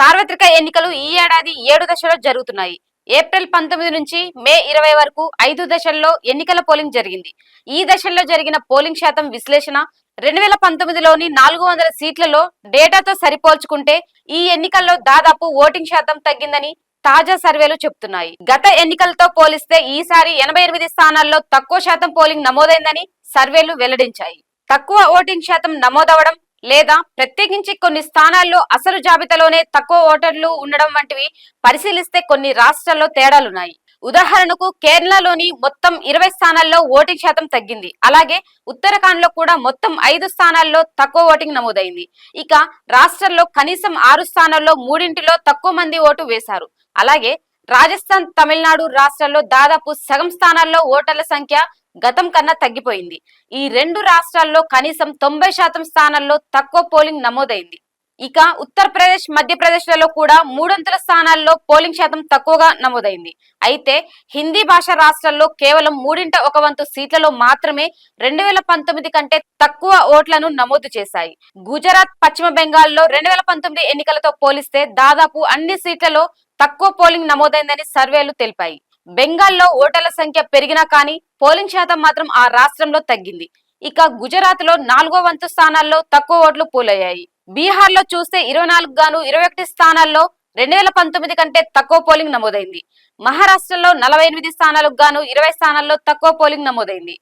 సార్వత్రిక ఎన్నికలు ఈ ఏడాది ఏడు దశలో జరుగుతున్నాయి. ఏప్రిల్ పంతొమ్మిది నుంచి మే ఇరవై వరకు ఐదు దశల్లో ఎన్నికల పోలింగ్ జరిగింది. ఈ దశల్లో జరిగిన పోలింగ్ శాతం విశ్లేషణ రెండు వేల పంతొమ్మిదిలోని నాలుగు వందల సీట్లలో డేటాతో సరిపోల్చుకుంటే ఈ ఎన్నికల్లో దాదాపు ఓటింగ్ శాతం తగ్గిందని తాజా సర్వేలు చెబుతున్నాయి గత ఎన్నికలతో పోలిస్తే ఈసారి ఎనభై ఎనిమిది స్థానాల్లో తక్కువ శాతం పోలింగ్ నమోదైందని సర్వేలు వెల్లడించాయి. తక్కువ ఓటింగ్ శాతం నమోదవడం లేదా ప్రత్యేకించి కొన్ని స్థానాల్లో అసలు జాబితాలోనే తక్కువ ఓటర్లు ఉండడం వంటివి పరిశీలిస్తే కొన్ని రాష్ట్రాల్లో తేడాలున్నాయి. ఉదాహరణకు కేరళలోని మొత్తం ఇరవై స్థానాల్లో ఓటింగ్ శాతం తగ్గింది. అలాగే ఉత్తరాఖండ్లో కూడా మొత్తం ఐదు స్థానాల్లో తక్కువ ఓటింగ్ నమోదైంది. ఇక రాష్ట్రంలో కనీసం ఆరు స్థానాల్లో మూడింటిలో తక్కువ మంది ఓటు వేశారు. అలాగే రాజస్థాన్ తమిళనాడు రాష్ట్రాల్లో దాదాపు సగం స్థానాల్లో ఓటర్ల సంఖ్య గతం కన్నా తగ్గిపోయింది. ఈ రెండు రాష్ట్రాల్లో కనీసం తొంభై శాతం స్థానాల్లో తక్కువ పోలింగ్ నమోదైంది. ఇక ఉత్తరప్రదేశ్ మధ్యప్రదేశ్లలో కూడా మూడొంతుల స్థానాల్లో పోలింగ్ శాతం తక్కువగా నమోదైంది. అయితే హిందీ భాష రాష్ట్రాల్లో కేవలం మూడింట ఒక వంతు సీట్లలో మాత్రమే రెండు వేల పంతొమ్మిది కంటే తక్కువ ఓట్లను నమోదు చేశాయి. గుజరాత్ పశ్చిమ బెంగాల్లో రెండు వేల పంతొమ్మిది ఎన్నికలతో పోలిస్తే దాదాపు అన్ని సీట్లలో తక్కువ పోలింగ్ నమోదైందని సర్వేలు తెలిపాయి. బెంగాల్లో ఓటర్ల సంఖ్య పెరిగినా కానీ పోలింగ్ శాతం మాత్రం ఆ రాష్ట్రంలో తగ్గింది. ఇక గుజరాత్లో నాలుగో వంతు స్థానాల్లో తక్కువ ఓట్లు పోలయ్యాయి. బీహార్లో చూస్తే ఇరవై నాలుగు గాను ఇరవై ఒకటి స్థానాల్లో రెండు వేల పంతొమ్మిది కంటే తక్కువ పోలింగ్ నమోదైంది. మహారాష్ట్రలో నలభై ఎనిమిది స్థానాలకు గాను ఇరవై స్థానాల్లో తక్కువ పోలింగ్ నమోదైంది.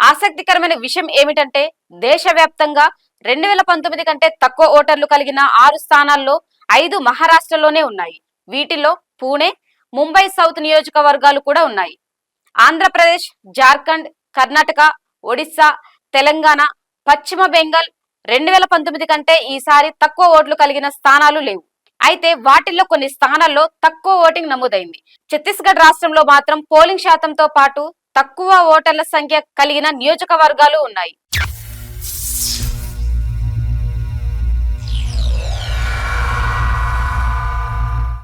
ఆసక్తికరమైన విషయం ఏమిటంటే దేశవ్యాప్తంగా రెండు వేల పంతొమ్మిది కంటే తక్కువ ఓటర్లు కలిగిన ఆరు స్థానాల్లో ఐదు మహారాష్ట్రలోనే ఉన్నాయి. వీటిలో పూణే ముంబై సౌత్ నియోజకవర్గాలు కూడా ఉన్నాయి. ఆంధ్రప్రదేశ్ జార్ఖండ్ కర్ణాటక ఒడిశా తెలంగాణ పశ్చిమ బెంగాల్ రెండు వేల పంతొమ్మిది కంటే ఈసారి తక్కువ ఓట్లు కలిగిన స్థానాలు లేవు. అయితే వాటిల్లో కొన్ని స్థానాల్లో తక్కువ ఓటింగ్ నమోదైంది. ఛత్తీస్గఢ్ రాష్ట్రంలో మాత్రం పోలింగ్ శాతంతో పాటు తక్కువ ఓటర్ల సంఖ్య కలిగిన నియోజకవర్గాలు ఉన్నాయి.